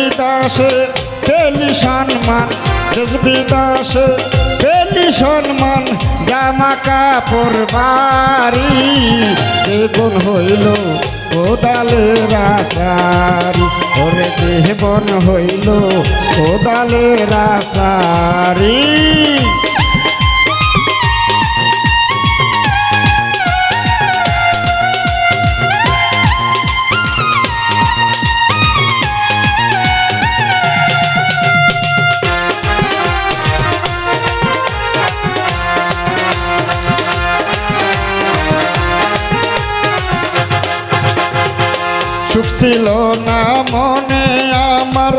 রেজবি দাসে পেলি সম্মান। রেজবি দাসে পেলি সম্মান। জামা কাপড় বাড়ি জীবন হইল কোদালের আসারি ওরে জীবন হইল কোদালের আসারি ছিল না মনে, আমার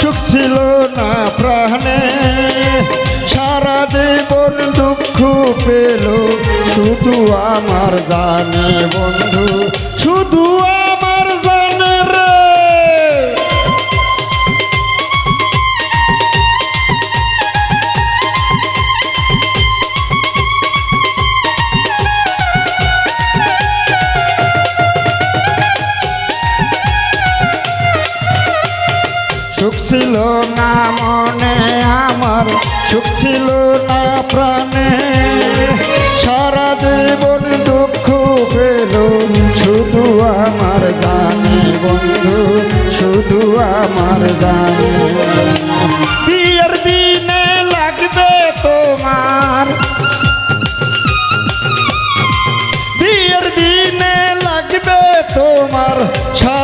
সুখ ছিল না প্রাণে। সারা জীবন দুঃখ পেল, শুধু আমার জানে বন্ধু, শুধু আমার ছিল না মনে, আমার সুখ ছিল না প্রাণে। সারা জীবন দুঃখ পেল শুধু আমার গানে বন্ধু, শুধু আমার জানে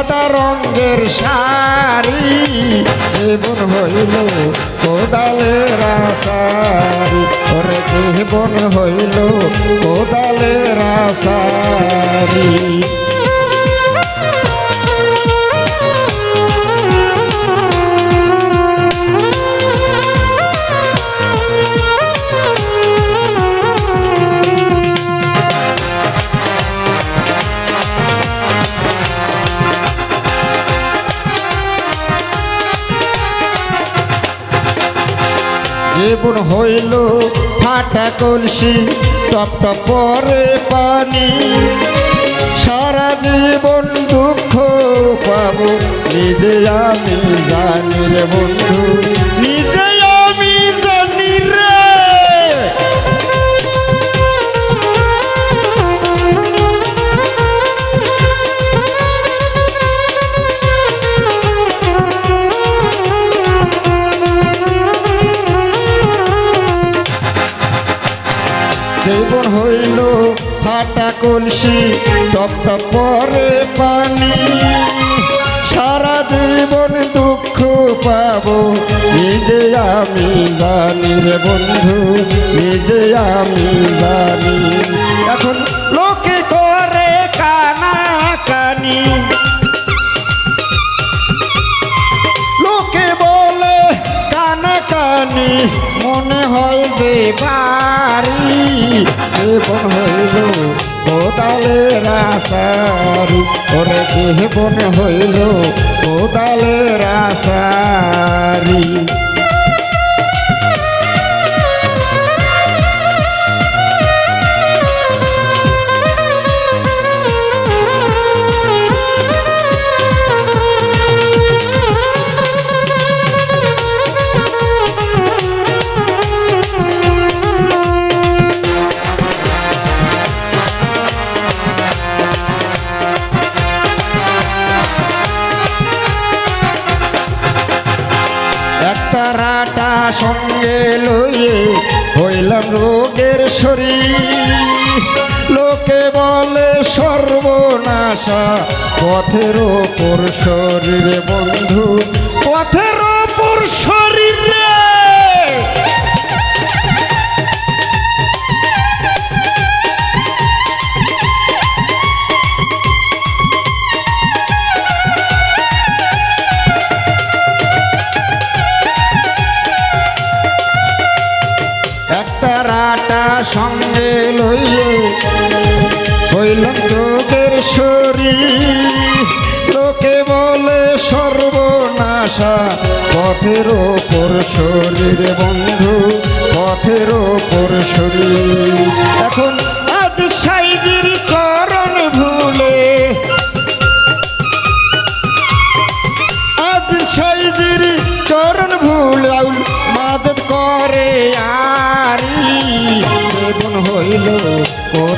সাদা রঙের শাড়ি জীবন হইল কোদালের আশারি ওরে জীবন হইল কোদালের আসারি জীবন হইল ফাটা কলসি, টপ টপ পরে পানি। সারা জীবন দুঃখ পাবো, নিজে আমি জানি বন্ধু। ফাটা কলসি, টপ টপ পরে পানি। সারা জীবন দুঃখ পাবো নিজে আমি জানি রে বন্ধু নিজে আমি জানি। এখন লোকে করে কানা কানি কানি মনে হয় যে পারি জীবন হইল কোদালের রাসারি ওরে জীবন হইল কোদালের আসারি সঙ্গে লইয়ে হইলাম রোগের শরীর। লোকে বলে সর্বনাশা পথের ওপর শরীরে বন্ধু পথের ওপর হইলাম তোদের শরীর, লোকে বলে সর্বনাশা। পথের ওপর শরীর বন্ধু, পথের ওপর শরীর। এখন আজ সাইদির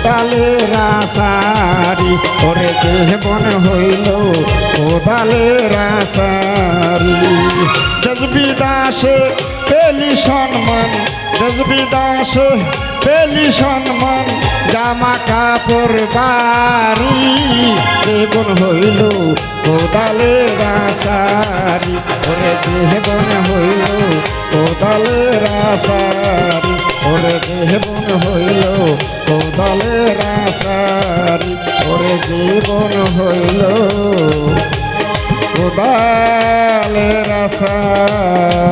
কোদালের আসারি ওরে দেহবন হইল কোদালের আসারি দেশবিদাসে পেলি সম্মান দেশবিদাসে পেলি সম্মান, জামা কাপড় বাড়ি। দেবন হইল কোদালের আসারি ওরে দেহবন হইল কোদালের আসারি ওরে দেহবন হইল আমার ওরে জীবন হইল। কোদাল রাসারি